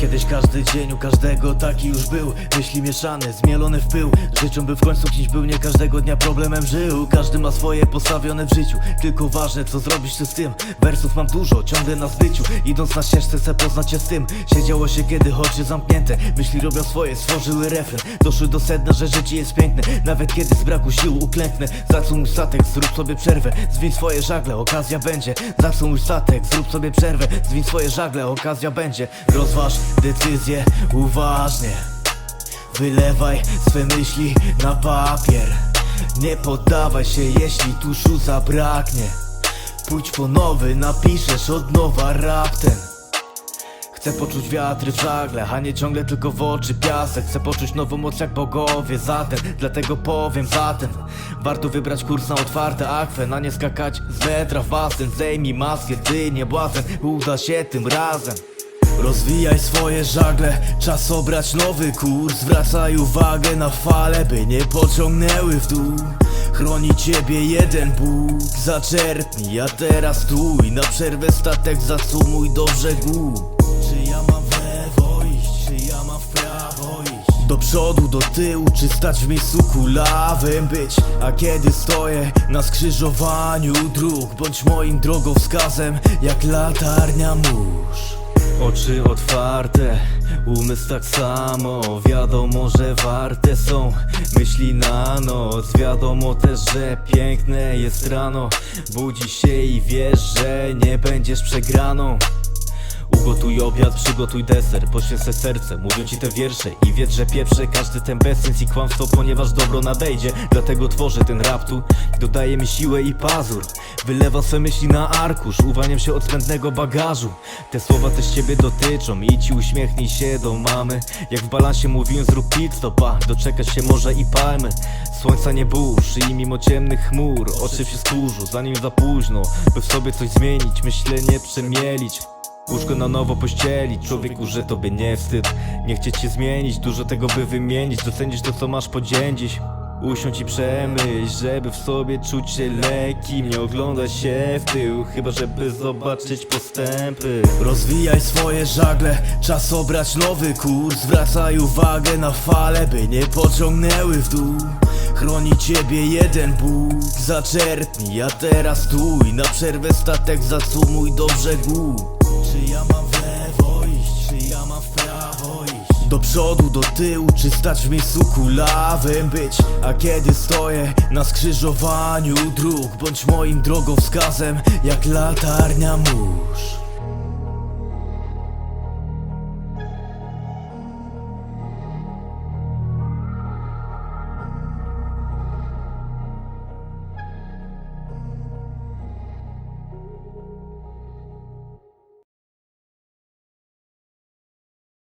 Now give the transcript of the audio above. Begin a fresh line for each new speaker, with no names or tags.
Kiedyś każdy dzień u każdego taki już był. Myśli mieszane, zmielone w pył. Życzą by w końcu kimś był, nie każdego dnia problemem żył. Każdy ma swoje postawione w życiu. Tylko ważne co zrobisz ty z tym. Wersów mam dużo, ciągle na zbyciu. Idąc na ścieżce chcę poznać się z tym. Siedziało się kiedy oczy zamknięte. Myśli robią swoje, stworzyły refren. Doszły do sedna, że życie jest piękne. Nawet kiedy z braku sił uklęknę. Zacum statek, zrób sobie przerwę. Zwiń swoje żagle, okazja będzie. Zacum statek, zrób sobie przerwę. Zwiń swoje żagle, okazja będzie. Rozważ decyzję uważnie. Wylewaj swe myśli na papier. Nie poddawaj się, jeśli tuszu zabraknie. Pójdź po nowy, napiszesz od nowa rap ten Chcę poczuć wiatry w żagle, a nie ciągle tylko w oczy piasek. Chcę poczuć nową moc jak bogowie, zatem. Dlatego powiem zatem Warto wybrać kurs na otwarte akwe Na nie skakać z metra w basen Zdejmij maskę, ty nie błazen Uda się tym razem Rozwijaj swoje żagle, czas obrać nowy kurs. Zwracaj uwagę na fale, by nie pociągnęły w dół. Chroni ciebie jeden Bóg. Zaczerpnij, a teraz stój Na przerwę statek zasumuj do brzegu. Czy ja mam w lewo iść, czy ja mam w prawo iść? Do przodu, do tyłu, czy stać w miejscu kulawym być? A kiedy stoję na skrzyżowaniu dróg Bądź moim drogowskazem, jak latarnia mórz Oczy otwarte, umysł tak samo. Wiadomo, że warte są myśli na noc. Wiadomo też, że piękne jest rano. Budzisz się i wiesz, że nie będziesz przegraną Ugotuj obiad, przygotuj deser, poświęć se serce Mówią ci te wiersze i wiedz, że pieprze każdy ten bezsens i kłamstwo Ponieważ dobro nadejdzie, dlatego tworzę ten rap tu Dodaje mi siłę i pazur. Wylewa swe myśli na arkusz, uwalniam się od zbędnego bagażu. Te słowa też ciebie dotyczą, i uśmiechnij się do mamy. Jak w balansie mówiłem zrób pit stopa, doczekać się morza i palmy. Słońca nie burz i mimo ciemnych chmur Oczy się skórzą, zanim za późno By w sobie coś zmienić, myślenie przemielić Łóżko na nowo pościelić, człowieku, że tobie nie wstyd. Nie chcieć się zmienić, dużo tego by wymienić. Docenić to co masz po dzień Usiądź i przemyśl, żeby w sobie czuć się lekkim Nie oglądać się w tył, chyba żeby zobaczyć postępy. Rozwijaj swoje żagle, czas obrać nowy kurs. Zwracaj uwagę na fale, by nie pociągnęły w dół. Chroni ciebie jeden Bóg. Zaczerpnij, a teraz stój. Na przerwę statek zasumuj do brzegu Czy ja mam w lewo iść, czy ja mam w prawo iść? Do przodu, do tyłu, czy stać w miejscu kulawym być? A kiedy stoję na skrzyżowaniu dróg Bądź moim drogowskazem jak latarnia mórz